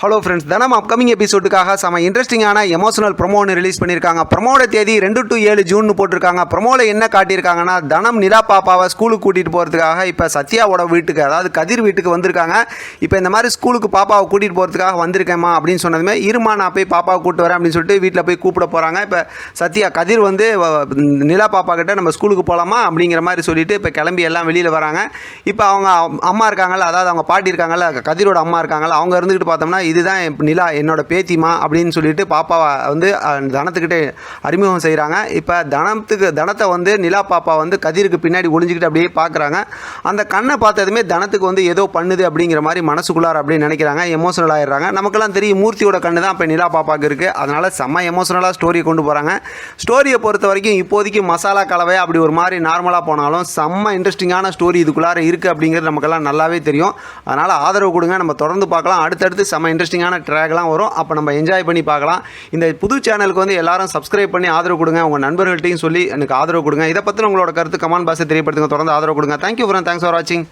Hello friends தினம் upcoming எபிசோடுக்காக செம இன்ட்ரெஸ்டிங்கான எமோஷனல் ப்ரொமோ ஒன்று ரிலீஸ் பண்ணியிருக்காங்க. ப்ரொமோட தேதி ரெண்டு டு ஏழு ஜூன் போட்டிருக்காங்க. ப்ரொமோவில் என்ன காட்டியிருக்காங்கன்னா தனம் நிலா பாப்பாவை ஸ்கூலுக்கு கூட்டிகிட்டு போகிறதுக்காக இப்போ சத்யாவோட வீட்டுக்கு அதாவது கதிர் வீட்டுக்கு வந்திருக்காங்க. இப்போ இந்த மாதிரி ஸ்கூலுக்கு பாப்பாவை கூட்டிகிட்டு போகிறதுக்காக வந்திருக்கேம்மா அப்படின்னு சொன்னதுமே இருமா நான் போய் பாப்பாவை கூப்பிட்டு வரேன் அப்படின்னு சொல்லிட்டு வீட்டில் போய் கூப்பிட போகிறாங்க இப்போ சத்யா கதிர் வந்து வ- நிலா பாப்பா கிட்ட நம்ம ஸ்கூலுக்கு போகலாமா அப்படிங்கிற மாதிரி சொல்லிட்டு இப்போ கிளம்பி எல்லாம் வெளியில் வராங்க. இப்போ அவங்க அம்மா இருக்காங்கள்ல அதாவது அவங்க பாட்டி இருக்காங்கல்ல கதிரோட அம்மா இருக்காங்கல்ல அவங்க இருந்துக்கிட்டு பார்த்தோம்னா இதுதான் என் நிலா என்னோட பேத்திமா அப்படின்னு சொல்லிட்டு பாப்பாவை வந்து தனத்துக்கிட்டே அறிமுகம் செய்கிறாங்க இப்போ தனத்துக்கு தனத்தை வந்து நிலா பாப்பா வந்து கதிருக்கு பின்னாடி ஒளிஞ்சிக்கிட்டு அப்படியே பார்க்குறாங்க அந்த கண்ணை பார்த்ததுமே தனத்துக்கு வந்து ஏதோ பண்ணுது அப்படிங்கிற மாதிரி மனசுக்குள்ளார அப்படின்னு நினைக்கிறாங்க. எமோஷனல் ஆகிடுறாங்க நமக்கெல்லாம் தெரியும் மூர்த்தியோட கண்ணு தான் இப்போ நிலா பாப்பாவுக்கு இருக்குது அதனால் செம்ம எமோஷனலாக ஸ்டோரியை கொண்டு போகிறாங்க ஸ்டோரியை பொறுத்த வரைக்கும் இப்போதைக்கு மசாலா கலவை அப்படி ஒரு மாதிரி நார்மலாக போனாலும் செம்ம இன்ட்ரெஸ்டிங்கான ஸ்டோரி இதுக்குள்ளார இருக்குது அப்படிங்கிறது நமக்கெல்லாம் நல்லாவே தெரியும். அதனால் ஆதரவு கொடுங்க. நம்ம தொடர்ந்து பார்க்கலாம். அடுத்தடுத்து செம்ம இன்ட்ரெஸ்டிங்கான ட்ராக்லாம் வரும். அப்போ நம்ம என்ஜாய் பண்ணி பார்க்கலாம். இந்த புது சேனலுக்கு வந்து எல்லாரும் சப்ஸ்கிரைப் பண்ணி ஆதரவு கொடுங்க. உங்கள் நண்பர்கள்ட்டையும் சொல்லி எனக்கு ஆதரவு கொடுங்க. இதை பற்றி உங்களோட கருத்து கமெண்ட் பாக்ஸை தெரியப்படுத்துங்க. தொடர்ந்து ஆதரவு கொடுங்க. தேங்க்யூ ஃபார் தேங்க்ஸ் ஃபார் வாட்சிங்